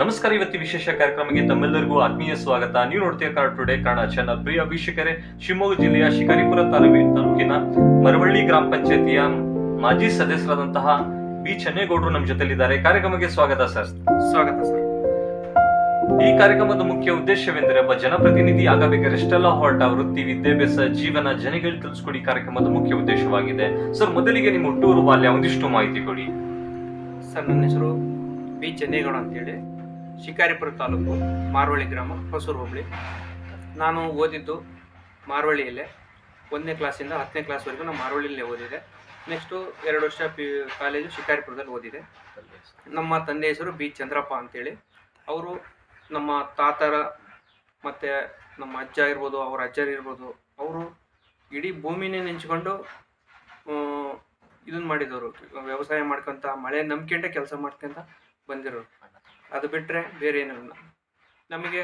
ನಮಸ್ಕಾರ, ಇವತ್ತಿ ವಿಶೇಷ ಕಾರ್ಯಕ್ರಮಕ್ಕೆ ತಮ್ಮೆಲ್ಲರಿಗೂ ಆತ್ಮೀಯ ಸ್ವಾಗತ. ನೀವು ನೋಡ್ತೀಯ ಕನ್ನಡ ಟುಡೇ, ಕನ್ನಡ ಚಾನಲ್. ಪ್ರಿಯ ವೀಕ್ಷಕರೇ, ಶಿವಮೊಗ್ಗ ಜಿಲ್ಲೆಯ ಶಿಕಾರಿಪುರ ತಾಲೂಕಿ ತಾಲೂಕಿನ ಮರವಳ್ಳಿ ಗ್ರಾಮ ಪಂಚಾಯತಿಯ ಮಾಜಿ ಸದಸ್ಯರಾದಂತಹ ಬಿ ಚೆನ್ನೇಗೌಡರು ನಮ್ಮ ಜೊತೆಲಿದ್ದಾರೆ. ಕಾರ್ಯಕ್ರಮಕ್ಕೆ ಸ್ವಾಗತ ಸರ್. ಸ್ವಾಗತ ಸರ್. ಈ ಕಾರ್ಯಕ್ರಮದ ಮುಖ್ಯ ಉದ್ದೇಶವೆಂದರೆ ಒಬ್ಬ ಜನಪ್ರತಿನಿಧಿ ಆಗಬೇಕಾದ್ರೆ ಎಷ್ಟೆಲ್ಲ ಹೊರಟ ವೃತ್ತಿ ವಿದ್ಯಾಭ್ಯಾಸ ಜೀವನ ಜನಗಳಿಗೆ ತಿಳಿಸ್ಕೊಡಿ ಕಾರ್ಯಕ್ರಮದ ಮುಖ್ಯ ಉದ್ದೇಶವಾಗಿದೆ. ಸರ್ ಮೊದಲಿಗೆ ನಿಮ್ಮ ಹುಟ್ಟೂರು ಬಾಲ್ಯ ಒಂದಿಷ್ಟು ಮಾಹಿತಿ ಕೊಡಿ. ಸರ್ ನನ್ನ ಹೆಸರು ಬಿ ಚೆನ್ನೇಗೌಡ ಅಂತೇಳಿ. ಶಿಕಾರಿಪುರ ತಾಲೂಕು ಮಾರವಳ್ಳಿ ಗ್ರಾಮ ಹೊಸೂರು ಹೋಬಳಿ. ನಾನು ಓದಿದ್ದು ಮಾರವಳ್ಳಿಯಲ್ಲೇ. ಒಂದನೇ ಕ್ಲಾಸಿಂದ ಹತ್ತನೇ ಕ್ಲಾಸ್ವರೆಗೂ ನಾನು ಮಾರವಳ್ಳಿಯಲ್ಲೇ ಓದಿದೆ. ನೆಕ್ಸ್ಟು ಎರಡು ವರ್ಷ ಪಿ, ಕಾಲೇಜು ಶಿಕಾರಿಪುರದಲ್ಲಿ ಓದಿದೆ. ನಮ್ಮ ತಂದೆ ಹೆಸರು ಬಿ ಚಂದ್ರಪ್ಪ ಅಂತೇಳಿ. ಅವರು ನಮ್ಮ ತಾತರ ಮತ್ತು ನಮ್ಮ ಅಜ್ಜ ಇರ್ಬೋದು, ಅವ್ರ ಅಜ್ಜರು ಇರ್ಬೋದು, ಅವರು ಇಡೀ ಭೂಮಿನೇ ನೆಂಚ್ಕೊಂಡು ಇದನ್ನ ಮಾಡಿದವರು. ವ್ಯವಸಾಯ ಮಾಡ್ಕೊಂತ, ಮಳೆ ನಂಬ್ಕೊಂಡೆ ಕೆಲಸ ಮಾಡ್ಕೊಂತ ಬಂದಿರೋರು. ಅದು ಬಿಟ್ಟರೆ ಬೇರೆ ಏನಿಲ್ಲ ನಮಗೆ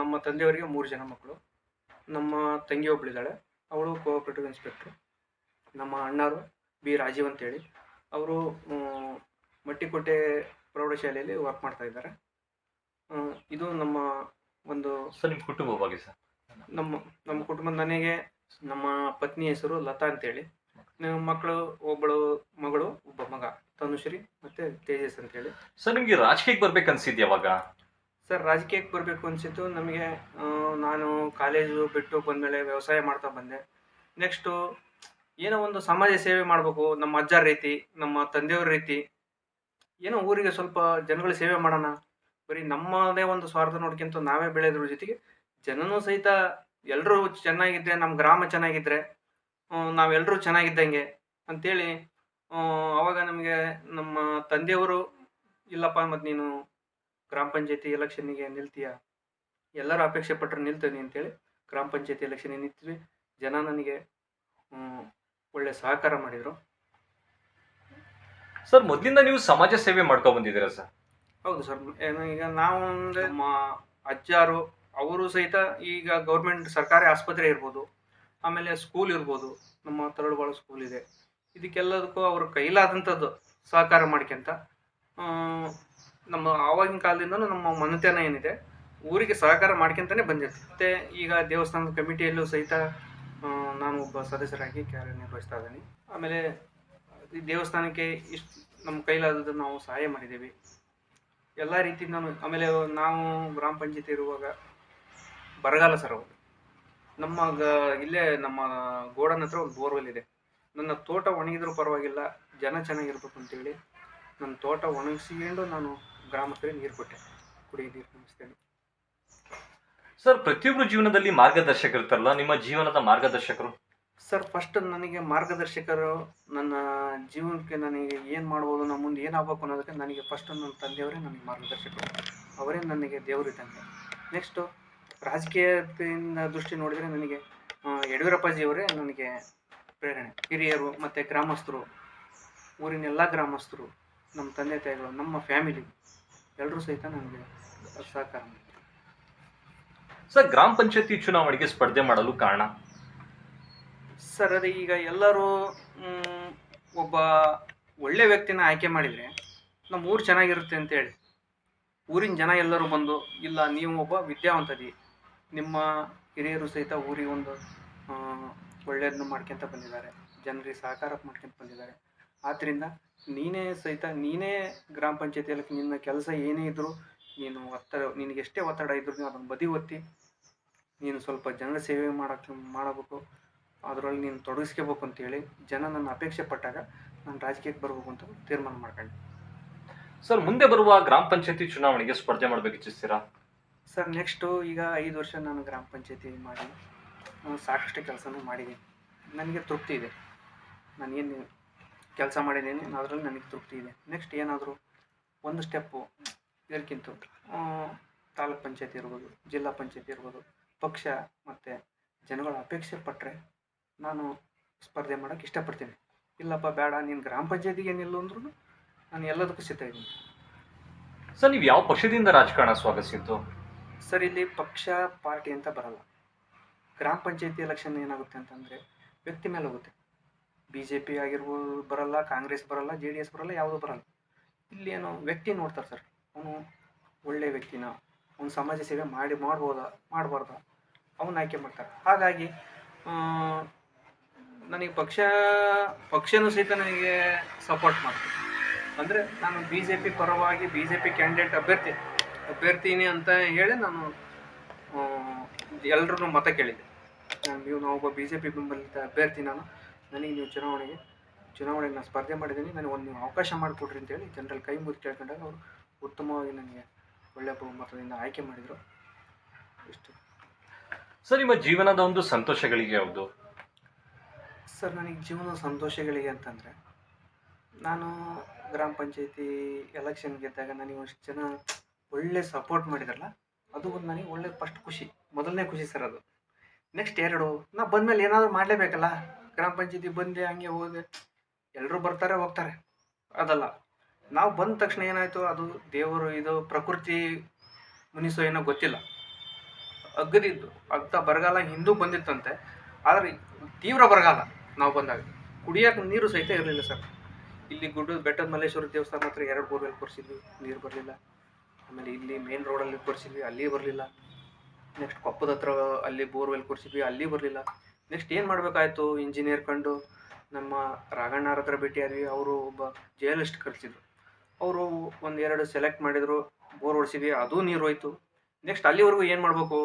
ನಮ್ಮ ತಂದೆಯವರಿಗೆ ಮೂರು ಜನ ಮಕ್ಕಳು. ನಮ್ಮ ತಂಗಿ ಒಬ್ಬಳಿದ್ದಾಳೆ ಅವಳು ಕೋಆಪ್ರೇಟಿವ್ ಇನ್ಸ್ಪೆಕ್ಟ್ರು ನಮ್ಮ ಅಣ್ಣರು ಬಿ ರಾಜೀವ್ ಅಂತೇಳಿ ಅವರು ಮಟ್ಟಿಕೋಟೆ ಪ್ರೌಢಶಾಲೆಯಲ್ಲಿ ವರ್ಕ್ ಮಾಡ್ತಾ ಇದ್ದಾರೆ. ಇದು ನಮ್ಮ ಒಂದು ಸರ್ ಕುಟುಂಬವಾಗಿ ಕುಟುಂಬ ಬಗ್ಗೆ ಸರ್? ನಮ್ಮ ನಮ್ಮ ಕುಟುಂಬದ ನನಗೆ ನಮ್ಮ ಪತ್ನಿ ಹೆಸರು ಲತಾ ಅಂತೇಳಿ ನಮ್ಮ ಮಕ್ಕಳು ಒಬ್ಬಳು ಮಗಳು ಒಬ್ಬ ಮಗ ತನುಶ್ರೀ ಮತ್ತೆ ತೇಜಸ್ ಅಂತೇಳಿ. ಸರ್ ನಿಮ್ಗೆ ರಾಜಕೀಯಕ್ಕೆ ಬರ್ಬೇಕು ಅನ್ಸಿದ್ ಯಾವಾಗ ಸರ್ ರಾಜಕೀಯಕ್ಕೆ ಬರಬೇಕು ಅನಿಸಿತ್ತು ನಮಗೆ ನಾನು ಕಾಲೇಜು ಬಿಟ್ಟು ಬಂದಮೇಲೆ ವ್ಯವಸಾಯ ಮಾಡ್ತಾ ಬಂದೆ. ನೆಕ್ಸ್ಟು ಏನೋ ಒಂದು ಸಮಾಜ ಸೇವೆ ಮಾಡಬೇಕು, ನಮ್ಮ ಅಜ್ಜರ ರೀತಿ, ನಮ್ಮ ತಂದೆಯವ್ರ ರೀತಿ. ಏನೋ ಊರಿಗೆ ಸ್ವಲ್ಪ ಜನಗಳ ಸೇವೆ ಮಾಡೋಣ. ಬರೀ ನಮ್ಮದೇ ಒಂದು ಸ್ವಾರ್ಥ ನೋಡ್ಕೊಂತ ನಾವೇ ಬೆಳೆದ್ರ ಜೊತೆಗೆ ಜನನೂ ಸಹಿತ ಎಲ್ಲರೂ ಚೆನ್ನಾಗಿದ್ರೆ, ನಮ್ಮ ಗ್ರಾಮ ಚೆನ್ನಾಗಿದ್ದರೆ ನಾವೆಲ್ಲರೂ ಚೆನ್ನಾಗಿದ್ದಂಗೆ ಅಂಥೇಳಿ ಅವಾಗ ನಮಗೆ ನಮ್ಮ ತಂದೆಯವರು, ಇಲ್ಲಪ್ಪ ಮತ್ತು ನೀನು ಗ್ರಾಮ ಪಂಚಾಯತಿ ಎಲೆಕ್ಷನ್ನಿಗೆ ನಿಲ್ತೀಯ? ಎಲ್ಲರೂ ಅಪೇಕ್ಷೆ ಪಟ್ಟರು ನಿಲ್ತೀನಿ ಅಂತೇಳಿ ಗ್ರಾಮ ಪಂಚಾಯತಿ ಎಲೆಕ್ಷನ್ಗೆ ನಿಂತೀವಿ ಜನ ನನಗೆ ಒಳ್ಳೆ ಸಹಕಾರ ಮಾಡಿದರು. ಸರ್ ಮೊದಲಿಂದ ನೀವು ಸಮಾಜ ಸೇವೆ ಮಾಡ್ಕೊಂಡು ಬಂದಿದ್ದೀರಾ ಸರ್? ಹೌದು ಸರ್. ಏನು ಈಗ ನಾವು ಅಂದರೆ ನಮ್ಮ ಅಜ್ಜಾರು ಅವರು ಸಹಿತ ಈಗ ಗೌರ್ಮೆಂಟ್ ಸರ್ಕಾರಿ ಆಸ್ಪತ್ರೆ ಇರ್ಬೋದು ಆಮೇಲೆ ಸ್ಕೂಲ್ ಇರ್ಬೋದು ನಮ್ಮ ತರಳುಬಾಳು ಸ್ಕೂಲ್ ಇದೆ. ಇದಕ್ಕೆಲ್ಲದಕ್ಕೂ ಅವ್ರ ಕೈಲಾದಂಥದ್ದು ಸಹಕಾರ ಮಾಡ್ಕೊಂತ ನಮ್ಮ ಆವಾಗಿನ ಕಾಲದಿಂದನೂ ನಮ್ಮ ಮನತನ ಏನಿದೆ ಊರಿಗೆ ಸಹಕಾರ ಮಾಡ್ಕೊಂತಾನೆ ಬಂದಿರ್ತೀವಿ ಮತ್ತು ಈಗ ದೇವಸ್ಥಾನದ ಕಮಿಟಿಯಲ್ಲೂ ಸಹಿತ ನಾನು ಒಬ್ಬ ಸದಸ್ಯರಾಗಿ ಕಾರ್ಯನಿರ್ವಹಿಸ್ತಾ ಇದ್ದೀನಿ. ಆಮೇಲೆ ಈ ದೇವಸ್ಥಾನಕ್ಕೆ ಇಷ್ಟು ನಮ್ಮ ಕೈಲಾದದ್ದು ನಾವು ಸಹಾಯ ಮಾಡಿದ್ದೀವಿ. ಎಲ್ಲ ರೀತಿ ನಾನು ಆಮೇಲೆ ನಾವು ಗ್ರಾಮ ಪಂಚಾಯತಿ ಇರುವಾಗ ಬರಗಾಲ ಸರ್ ಅವರು. ನಮ್ಮ ಗ ಇಲ್ಲೇ ನಮ್ಮ ಗೋಡನ್ ಹತ್ರ ಒಂದು ಬೋರ್ವೆಲ್ ಇದೆ. ನನ್ನ ತೋಟ ಒಣಗಿದ್ರೂ ಪರವಾಗಿಲ್ಲ, ಜನ ಚೆನ್ನಾಗಿರ್ಬೇಕು ಅಂತೇಳಿ ನನ್ನ ತೋಟ ಒಣಗಿಸಿಕೊಂಡು ನಾನು ಗ್ರಾಮಸ್ಥರಿಗೆ ನೀರು ಕೊಟ್ಟೆ. ಕುಡಿಯೋ ನೀರು ನಮಿಸ್ತೇನೆ ಸರ್ ಪ್ರತಿಯೊಬ್ಬರು ಜೀವನದಲ್ಲಿ ಮಾರ್ಗದರ್ಶಕರು ಇರ್ತಾರಲ್ಲ ನಿಮ್ಮ ಜೀವನದ ಮಾರ್ಗದರ್ಶಕರು? ಸರ್ ಫಸ್ಟ್ ನನಗೆ ಮಾರ್ಗದರ್ಶಕರು, ನನ್ನ ಜೀವನಕ್ಕೆ ನನಗೆ ಏನು ಮಾಡ್ಬೋದು ನಮ್ಮ ಮುಂದೆ ಏನಾಗಬೇಕು ಅನ್ನೋದಕ್ಕೆ ನನಗೆ ಫಸ್ಟ್ ನನ್ನ ತಂದೆಯವರೇ ನನಗೆ ಮಾರ್ಗದರ್ಶಕರು. ಅವರೇ ನನಗೆ ದೇವರಿದ್ದಂತೆ ನೆಕ್ಸ್ಟು ರಾಜಕೀಯದಿಂದ ದೃಷ್ಟಿ ನೋಡಿದರೆ ನನಗೆ ಯಡಿಯೂರಪ್ಪಾಜಿಯವರೇ ನನಗೆ ಪ್ರೇರಣೆ. ಹಿರಿಯರು ಮತ್ತು ಗ್ರಾಮಸ್ಥರು, ಊರಿನ ಎಲ್ಲ ಗ್ರಾಮಸ್ಥರು, ನಮ್ಮ ತಂದೆ ತಾಯಿಗಳು, ನಮ್ಮ ಫ್ಯಾಮಿಲಿ ಎಲ್ಲರೂ ಸಹಿತ ನನಗೆ ಸಹಕಾರ. ಸರ್ ಗ್ರಾಮ ಪಂಚಾಯತಿ ಚುನಾವಣೆಗೆ ಸ್ಪರ್ಧೆ ಮಾಡಲು ಕಾರಣ? ಸರ್ ಅದೇ ಈಗ ಎಲ್ಲರೂ ಒಬ್ಬ ಒಳ್ಳೆ ವ್ಯಕ್ತಿನ ಆಯ್ಕೆ ಮಾಡಿದರೆ ನಮ್ಮ ಊರು ಚೆನ್ನಾಗಿರುತ್ತೆ ಅಂತೇಳಿ ಊರಿನ ಜನ ಎಲ್ಲರೂ ಬಂದು, ಇಲ್ಲ, ನೀವು ಒಬ್ಬ ವಿದ್ಯಾವಂತದಿ ನಿಮ್ಮ ಹಿರಿಯರು ಸಹಿತ ಊರಿಗೆ ಒಂದು ಒಳ್ಳೆಯದನ್ನು ಮಾಡ್ಕೊಂತ ಬಂದಿದ್ದಾರೆ. ಜನರಿಗೆ ಸಹಕಾರ ಮಾಡ್ಕೊಂತ ಬಂದಿದ್ದಾರೆ. ಆದ್ದರಿಂದ ನೀನೇ ಸಹಿತ, ನೀನೇ ಗ್ರಾಮ ಪಂಚಾಯತಿಯಲ್ಲಿ ನಿನ್ನ ಕೆಲಸ ಏನೇ ಇದ್ದರೂ ನೀನು ಒತ್ತಡ ನಿನಗೆ ಎಷ್ಟೇ ಒತ್ತಡ ಇದ್ರೂ ನೀವು ಅದನ್ನು ಬದಿ ಒತ್ತಿ ನೀನು ಸ್ವಲ್ಪ ಜನರ ಸೇವೆ ಮಾಡೋಕ್ಕೆ ಮಾಡಬೇಕು. ಅದರಲ್ಲಿ ನೀನು ತೊಡಗಿಸ್ಕೋಬೇಕು ಅಂತೇಳಿ ಜನ ನನ್ನ ಅಪೇಕ್ಷೆ ಪಟ್ಟಾಗ ನಾನು ರಾಜಕೀಯಕ್ಕೆ ಬರಬೇಕು ಅಂತ ತೀರ್ಮಾನ ಮಾಡ್ಕೊಂಡೆ. ಸರ್ ಮುಂದೆ ಬರುವ ಗ್ರಾಮ ಪಂಚಾಯತಿ ಚುನಾವಣೆಗೆ ಸ್ಪರ್ಧೆ ಮಾಡಬೇಕು ಇಚ್ಛಿಸ್ತೀರಾ? ಸರ್ ನೆಕ್ಸ್ಟು ಈಗ ಐದು ವರ್ಷ ನಾನು ಗ್ರಾಮ ಪಂಚಾಯತಿ ಮಾಡಿ ನಾನು ಸಾಕಷ್ಟು ಕೆಲಸನೂ ಮಾಡಿದ್ದೀನಿ. ನನಗೆ ತೃಪ್ತಿ ಇದೆ. ನಾನು ಏನು ಕೆಲಸ ಮಾಡಿದ್ದೀನಿ ಅದರಲ್ಲಿ ನನಗೆ ತೃಪ್ತಿ ಇದೆ. ನೆಕ್ಸ್ಟ್ ಏನಾದರೂ ಒಂದು ಸ್ಟೆಪ್ಪು ಇದಕ್ಕಿಂತ ತಾಲೂಕ್ ಪಂಚಾಯತಿ ಇರ್ಬೋದು ಜಿಲ್ಲಾ ಪಂಚಾಯತಿ ಇರ್ಬೋದು ಪಕ್ಷ ಮತ್ತು ಜನಗಳ ಅಪೇಕ್ಷೆ ಪಟ್ಟರೆ ನಾನು ಸ್ಪರ್ಧೆ ಮಾಡೋಕ್ಕೆ ಇಷ್ಟಪಡ್ತೀನಿ. ಇಲ್ಲಪ್ಪ ಬೇಡ ನೀನು ಗ್ರಾಮ ಪಂಚಾಯತಿಗೆ ಏನಿಲ್ಲ ಅಂದ್ರೂ ನಾನು ಎಲ್ಲದಕ್ಕೂ ಸಿದ್ಧ ಇದ್ದೀನಿ. ಸರ್ ನೀವು ಯಾವ ಪಕ್ಷದಿಂದ ರಾಜಕಾರಣ ಸ್ವಾಗತಿಸಿದ್ದು? ಸರ್ ಇಲ್ಲಿ ಪಕ್ಷ ಪಾರ್ಟಿ ಅಂತ ಬರಲ್ಲ. ಗ್ರಾಮ ಪಂಚಾಯತಿ ಎಲೆಕ್ಷನ್ ಏನಾಗುತ್ತೆ ಅಂತಂದರೆ ವ್ಯಕ್ತಿ ಮೇಲೆ ಹೋಗುತ್ತೆ. ಬಿ ಜೆ ಪಿ ಆಗಿರ್ಬೋದು ಬರಲ್ಲ ಕಾಂಗ್ರೆಸ್ ಬರಲ್ಲ ಜೆ ಡಿ ಎಸ್ ಬರಲ್ಲ ಯಾವುದೂ ಬರಲ್ಲ. ಇಲ್ಲಿ ಏನು ವ್ಯಕ್ತಿ ನೋಡ್ತಾರೆ ಸರ್. ಅವನು ಒಳ್ಳೆಯ ವ್ಯಕ್ತಿನ, ಅವನು ಸಮಾಜ ಸೇವೆ ಮಾಡಿ, ಮಾಡ್ಬೋದಾ, ಮಾಡಬಾರ್ದ? ಅವನ್ನ ಆಯ್ಕೆ ಮಾಡ್ತಾರೆ. ಹಾಗಾಗಿ ನನಗೆ ಪಕ್ಷ, ಪಕ್ಷನೂ ಸಹಿತ ನನಗೆ ಸಪೋರ್ಟ್ ಮಾಡ್ತೀನಿ ಅಂದರೆ ನಾನು ಬಿ ಜೆ ಪಿ ಪರವಾಗಿ ಬಿ ಜೆ ಪಿ ಕ್ಯಾಂಡಿಡೇಟ್ ಅಭ್ಯರ್ಥಿ, ಅಭ್ಯರ್ಥಿನಿ ಅಂತ ಹೇಳಿ ನಾನು ಎಲ್ಲರೂ ಮತ ಕೇಳಿದ್ದೆ. ನಾನು ನೀವು ನಾವೊಬ್ಬ ಬಿ ಜೆ ಪಿ ಬೆಂಬಲಿತ ಅಭ್ಯರ್ಥಿ ನಾನು, ನನಗೆ ನೀವು ಚುನಾವಣೆಗೆ ಚುನಾವಣೆಗೆ ನಾನು ಸ್ಪರ್ಧೆ ಮಾಡಿದ್ದೀನಿ, ನನಗೆ ಒಂದು ನೀವು ಅವಕಾಶ ಮಾಡಿಕೊಡ್ರಿ ಅಂತೇಳಿ ಜನರಲ್ಲಿ ಕೈ ಮುಗಿದು ಕೇಳ್ಕೊಂಡಾಗ ಅವರು ಉತ್ತಮವಾಗಿ ನನಗೆ ಒಳ್ಳೆಯ ಬಹುಮತದಿಂದ ಆಯ್ಕೆ ಮಾಡಿದರು. ಇಷ್ಟು. ಸರ್ ನಿಮ್ಮ ಜೀವನದ ಒಂದು ಸಂತೋಷಗಳಿಗೆ ಯಾವುದು? ಸರ್ ನನಗೆ ಜೀವನದ ಸಂತೋಷಗಳಿಗೆ ಅಂತಂದರೆ ನಾನು ಗ್ರಾಮ ಪಂಚಾಯತಿ ಎಲೆಕ್ಷನ್ ಗೆದ್ದಾಗ ನನಗೆ ಅಷ್ಟು ಜನ ಒಳ್ಳೆ ಸಪೋರ್ಟ್ ಮಾಡಿದ್ರಲ್ಲ ಅದು ಒಂದು ನನಗೆ ಒಳ್ಳೆ ಫಸ್ಟ್ ಖುಷಿ ಮೊದಲನೇ ಖುಷಿ ಸರ್ ಅದು. ನೆಕ್ಸ್ಟ್ ಎರಡು ನಾ ಬಂದಮೇಲೆ ಏನಾದರೂ ಮಾಡಲೇಬೇಕಲ್ಲ? ಗ್ರಾಮ ಪಂಚಾಯತಿ ಬಂದೆ ಹಂಗೆ ಹೋದೆ ಎಲ್ಲರೂ ಬರ್ತಾರೆ ಹೋಗ್ತಾರೆ. ಅದಲ್ಲ. ನಾವು ಬಂದ ತಕ್ಷಣ ಏನಾಯಿತು? ಅದು ದೇವರು ಇದು ಪ್ರಕೃತಿ ಮುನಿಸೋ ಏನೋ ಗೊತ್ತಿಲ್ಲ. ಅಗ್ಗದಿದ್ದು. ಅಗ್ಗ ಬರಗಾಲ ಹಿಂದೂ ಬಂದಿತ್ತಂತೆ. ಆದರೆ ತೀವ್ರ ಬರಗಾಲ ನಾವು ಬಂದಾಗ. ಕುಡಿಯೋಕೆ ನೀರು ಸಹಿತ ಇರಲಿಲ್ಲ ಸರ್. ಇಲ್ಲಿ ಗುಡ್ಡ ಬೆಟ್ಟದ ಮಲ್ಲೇಶ್ವರ ದೇವಸ್ಥಾನ ಹತ್ರ ಎರಡು ಬೋರ್ವೆಲ್ ಕೊರಿಸಿದ್ವಿ. ನೀರು ಬರಲಿಲ್ಲ. ಆಮೇಲೆ ಇಲ್ಲಿ ಮೇನ್ ರೋಡಲ್ಲಿ ಕೊರಿಸಿದ್ವಿ. ಅಲ್ಲಿ ಬರಲಿಲ್ಲ. ನೆಕ್ಸ್ಟ್ ಕೊಪ್ಪದ ಹತ್ರ ಅಲ್ಲಿ ಬೋರ್ವೆಲ್ ಕೊರಿಸಿದ್ವಿ. ಅಲ್ಲಿ ಬರಲಿಲ್ಲ. ನೆಕ್ಸ್ಟ್ ಏನು ಮಾಡಬೇಕಾಯ್ತು? ಇಂಜಿನಿಯರ್ ಕಂಡು ನಮ್ಮ ರಾಘಣ್ಣವ್ರ ಹತ್ರ ಭೇಟಿಯಾದ್ವಿ ಅವರು ಒಬ್ಬ ಜಯಲಿಸ್ಟ್ ಕಳಿಸಿದ್ರು ಅವರು ಒಂದೆರಡು ಸೆಲೆಕ್ಟ್ ಮಾಡಿದರು ಬೋರ್ ಹೊಡ್ಸಿದ್ವಿ ಅದೂ ನೀರು ಹೋಯ್ತು. ನೆಕ್ಸ್ಟ್ ಅಲ್ಲಿವರೆಗೂ ಏನು ಮಾಡಬೇಕು?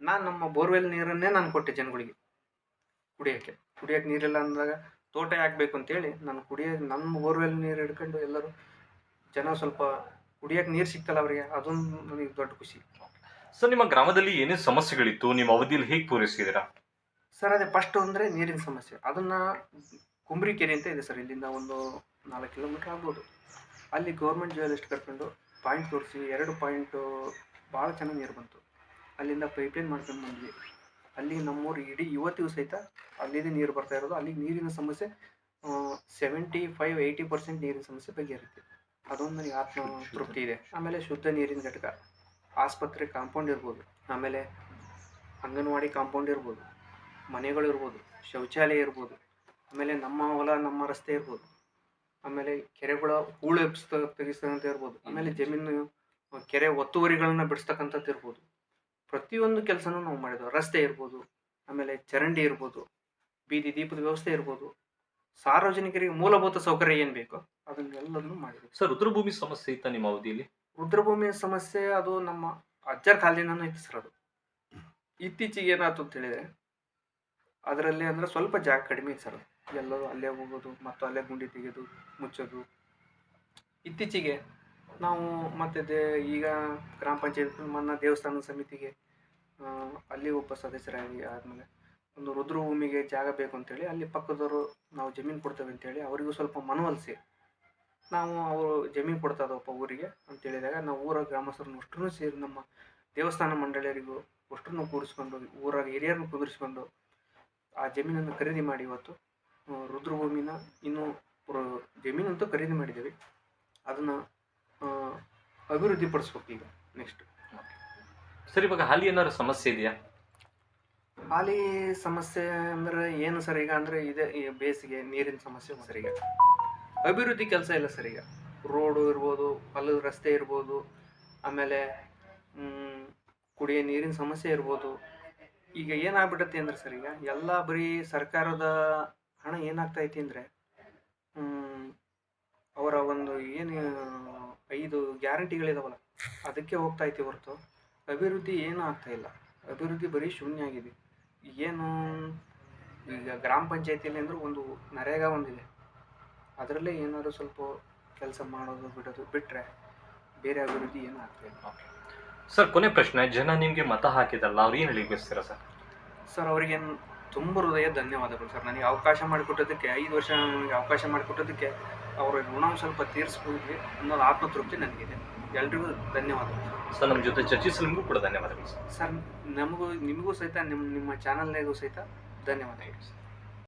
ನಾನು ನಮ್ಮ ಬೋರ್ವೆಲ್ ನೀರನ್ನೇ ನಾನು ಕೊಟ್ಟೆ ಜನಗಳಿಗೆ. ಕುಡಿಯೋಕ್ಕೆ. ಕುಡಿಯೋಕ್ಕೆ ನೀರಿಲ್ಲ ಅಂದಾಗ ತೋಟ ಹಾಕ್ಬೇಕು ಅಂತೇಳಿ ನಾನು ಕುಡಿಯೋ ನಮ್ಮ ಬೋರ್ವೆಲ್ ನೀರು ಹಿಡ್ಕೊಂಡು ಎಲ್ಲರೂ ಜನ ಸ್ವಲ್ಪ ಕುಡಿಯೋಕ್ಕೆ ನೀರು ಸಿಗ್ತಲ್ಲ ಅವರಿಗೆ ಅದೊಂದು ನನಗೆ ದೊಡ್ಡ ಖುಷಿ. ಸರ್ ನಿಮ್ಮ ಗ್ರಾಮದಲ್ಲಿ ಏನೇನು ಸಮಸ್ಯೆಗಳಿತ್ತು? ನಿಮ್ಮ ಅವಧಿಯಲ್ಲಿ ಹೇಗೆ ಪೂರೈಸಿದ್ದೀರಾ? ಸರ್ ಅದೇ ಫಸ್ಟ್ ಅಂದರೆ ನೀರಿನ ಸಮಸ್ಯೆ. ಅದನ್ನು ಕುಂಬ್ರಿ ಕೆರೆ ಅಂತ ಇದೆ ಸರ್ ಇಲ್ಲಿಂದ ಒಂದು ನಾಲ್ಕು ಕಿಲೋಮೀಟ್ರ್ ಆಗ್ಬೋದು. ಅಲ್ಲಿ ಗೌರ್ಮೆಂಟ್ ಜ್ಯುವೆಲಿಸ್ಟ್ ಕರ್ಕೊಂಡು ಪಾಯಿಂಟ್ ತೋರಿಸಿ, ಎರಡು ಪಾಯಿಂಟು ಭಾಳ ಚೆನ್ನಾಗಿ ನೀರು ಬಂತು. ಅಲ್ಲಿಂದ ಪೈಪ್ಲೈನ್ ಮಾಡ್ಕೊಂಡು ಬಂದ್ವಿ. ಅಲ್ಲಿ ನಮ್ಮೂರು ಇಡೀ ಇವತ್ತಿಗೂ ಸಹಿತ ಅಲ್ಲಿದೆ ನೀರು ಬರ್ತಾ ಇರೋದು. ಅಲ್ಲಿ ನೀರಿನ ಸಮಸ್ಯೆ ಸೆವೆಂಟಿ ಫೈವ್ ಏಯ್ಟಿ ಪರ್ಸೆಂಟ್ ನೀರಿನ ಸಮಸ್ಯೆ ಬಗೆಹರಿತು. ಅದೊಂದು ನನಗೆ ಆತ್ಮ ತೃಪ್ತಿ ಇದೆ. ಆಮೇಲೆ ಶುದ್ಧ ನೀರಿನ ಘಟಕ. ಆಸ್ಪತ್ರೆ ಕಾಂಪೌಂಡ್ ಇರ್ಬೋದು. ಆಮೇಲೆ ಅಂಗನವಾಡಿ ಕಾಂಪೌಂಡ್ ಇರ್ಬೋದು. ಮನೆಗಳು ಇರ್ಬೋದು ಶೌಚಾಲಯ ಇರ್ಬೋದು. ಆಮೇಲೆ ನಮ್ಮ ಹೊಲ, ನಮ್ಮ ರಸ್ತೆ ಇರ್ಬೋದು. ಆಮೇಲೆ ಕೆರೆಗಳ ಹೂಳು ಎಬ್ಸ್ತ ತೆಗಿಸ್ತಕ್ಕಂಥ ಇರ್ಬೋದು. ಆಮೇಲೆ ಜಮೀನು ಕೆರೆ ಒತ್ತುವರಿಗಳನ್ನ ಬಿಡಿಸ್ತಕ್ಕಂಥದ್ದು ಇರ್ಬೋದು. ಪ್ರತಿಯೊಂದು ಕೆಲಸನೂ ನಾವು ಮಾಡಿದ್ವಿ. ರಸ್ತೆ ಇರ್ಬೋದು ಆಮೇಲೆ ಚರಂಡಿ ಇರ್ಬೋದು ಬೀದಿ ದೀಪದ ವ್ಯವಸ್ಥೆ ಇರ್ಬೋದು. ಸಾರ್ವಜನಿಕರಿಗೆ ಮೂಲಭೂತ ಸೌಕರ್ಯ ಏನು ಬೇಕೋ ಅದನ್ನೆಲ್ಲದನ್ನು ಮಾಡಿದ್ವಿ. ಸರ್ ರುದ್ರಭೂಮಿ ಸಮಸ್ಯೆ ಇತ್ತ ನಿಮ್ಮ ಅವಧಿಯಲ್ಲಿ? ರುದ್ರಭೂಮಿಯ ಸಮಸ್ಯೆ ಅದು ನಮ್ಮ ಅಜ್ಜರ ಕಾಲಿನೂ ಇತ್ತು ಸರ್ ಅದು. ಇತ್ತೀಚೆಗೆ ಏನಾಯ್ತು ಅಂತ ಹೇಳಿದ್ರೆ ಅದರಲ್ಲಿ ಅಂದರೆ ಸ್ವಲ್ಪ ಜಾಗ ಕಡಿಮೆ ಇತ್ತು ಸರ್ ಎಲ್ಲರೂ ಅಲ್ಲೇ ಹೋಗೋದು ಮತ್ತು ಅಲ್ಲೇ ಗುಂಡಿ ತೆಗೆದು ಮುಚ್ಚೋದು. ಇತ್ತೀಚೆಗೆ ನಾವು ಮತ್ತೆ ದೇ ಈಗ ಗ್ರಾಮ ಪಂಚಾಯತ್ ಮನ್ನ ದೇವಸ್ಥಾನ ಸಮಿತಿಗೆ ಅಲ್ಲಿ ಒಬ್ಬ ಸದಸ್ಯರಾಗಿ ಆದಮೇಲೆ ಒಂದು ರುದ್ರಭೂಮಿಗೆ ಜಾಗ ಬೇಕು ಅಂತೇಳಿ ಅಲ್ಲಿ ಪಕ್ಕದವರು ನಾವು ಜಮೀನು ಕೊಡ್ತೇವೆ ಅಂತೇಳಿ ಅವರಿಗೂ ಸ್ವಲ್ಪ ಮನವೊಲಿಸಿ ನಾವು ಅವರು ಜಮೀನು ಕೊಡ್ತಾ ಇದ್ದವಪ್ಪ ಊರಿಗೆ ಅಂತ ಹೇಳಿದಾಗ ನಾವು ಊರ ಗ್ರಾಮಸ್ಥರನ್ನು ಅಷ್ಟೂ ಸೇರಿ ನಮ್ಮ ದೇವಸ್ಥಾನ ಮಂಡಳಿಯರಿಗೂ ಅಷ್ಟನ್ನು ಕೂಡಿಸ್ಕೊಂಡು ಊರಾಗ ಹಿರಿಯರನ್ನು ಕುದುರಿಸ್ಕೊಂಡು ಆ ಜಮೀನನ್ನು ಖರೀದಿ ಮಾಡಿ ಇವತ್ತು ರುದ್ರಭೂಮಿನ ಇನ್ನೂ ಜಮೀನಂತೂ ಖರೀದಿ ಮಾಡಿದ್ದೀವಿ. ಅದನ್ನು ಅಭಿವೃದ್ಧಿ ಪಡಿಸ್ಬೇಕು ಈಗ ನೆಕ್ಸ್ಟ್ ಸರ್ ಇವಾಗ ಹಾಲಿ ಏನಾದ್ರು ಸಮಸ್ಯೆ ಇದೆಯಾ? ಹಾಲಿ ಸಮಸ್ಯೆ ಅಂದ್ರೆ ಏನು ಸರ್ ಈಗ ಅಂದರೆ ಇದೆ ಬೇಸಿಗೆ ನೀರಿನ ಸಮಸ್ಯೆ ಸರ್ ಈಗ. ಅಭಿವೃದ್ಧಿ ಕೆಲಸ ಇಲ್ಲ ಸರ್ ಈಗ. ರೋಡು ಇರ್ಬೋದು ಹೊಲದ ರಸ್ತೆ ಇರ್ಬೋದು ಆಮೇಲೆ ಕುಡಿಯೋ ನೀರಿನ ಸಮಸ್ಯೆ ಇರ್ಬೋದು. ಈಗ ಏನಾಗ್ಬಿಟ್ಟೈತಿ ಅಂದ್ರೆ ಸರ್ ಈಗ ಎಲ್ಲ ಬರೀ ಸರ್ಕಾರದ ಹಣ ಏನಾಗ್ತೈತಿ ಅಂದರೆ ಅವರ ಒಂದು ಏನು ಐದು ಗ್ಯಾರಂಟಿಗಳಿದಾವಲ್ಲ ಅದಕ್ಕೆ ಹೋಗ್ತಾ ಐತಿ ಹೊರತು. ಅಭಿವೃದ್ಧಿ ಏನೂ ಆಗ್ತಾ ಇಲ್ಲ. ಅಭಿವೃದ್ಧಿ ಬರೀ ಶೂನ್ಯ ಆಗಿದೆ. ಏನು ಈಗ ಗ್ರಾಮ ಪಂಚಾಯತಿಯಲ್ಲಿ ಅಂದ್ರೆ ಒಂದು ನರೇಗಾ ಒಂದಿದೆ. ಅದರಲ್ಲೇ ಏನಾದರೂ ಸ್ವಲ್ಪ ಕೆಲಸ ಮಾಡೋದು ಬಿಡೋದು ಬಿಟ್ಟರೆ ಬೇರೆ ಅಭಿವೃದ್ಧಿ ಏನೂ ಆಗ್ತಾ ಇಲ್ಲ. ಸರ್ ಕೊನೆ ಪ್ರಶ್ನೆ ಜನ ನಿಮಗೆ ಮತ ಹಾಕಿದಲ್ಲ ಅವ್ರು ಏನು ಹೇಳಿ ಬಯಸ್ತೀರಾ ಸರ್ ಸರ್ ಅವರಿಗೆ ತುಂಬ ಹೃದಯ ಧನ್ಯವಾದಗಳು ಸರ್. ನನಗೆ ಅವಕಾಶ ಮಾಡಿಕೊಟ್ಟದಕ್ಕೆ ಐದು ವರ್ಷ ನನಗೆ ಅವಕಾಶ ಮಾಡಿಕೊಟ್ಟದಕ್ಕೆ ಅವರ ಋಣ ಸ್ವಲ್ಪ ತೀರಿಸ್ಬೋದ್ವಿ ಅನ್ನೋದು ಆತ್ಮತೃಪ್ತಿ ನನಗಿದೆ. ಎಲ್ರಿಗೂ ಧನ್ಯವಾದಗಳು ಸರ್. ನಮ್ಮ ಜೊತೆ ಚರ್ಚಿಸಲು ನಿಮಗೂ ಕೂಡ ಧನ್ಯವಾದಗಳು ಸರ್. ಸರ್ ನಮಗೂ ನಿಮಗೂ ಸಹಿತ ನಿಮ್ಮ ನಿಮ್ಮ ಚಾನಲ್ನಿಗೂ ಸಹಿತ ಧನ್ಯವಾದಗಳು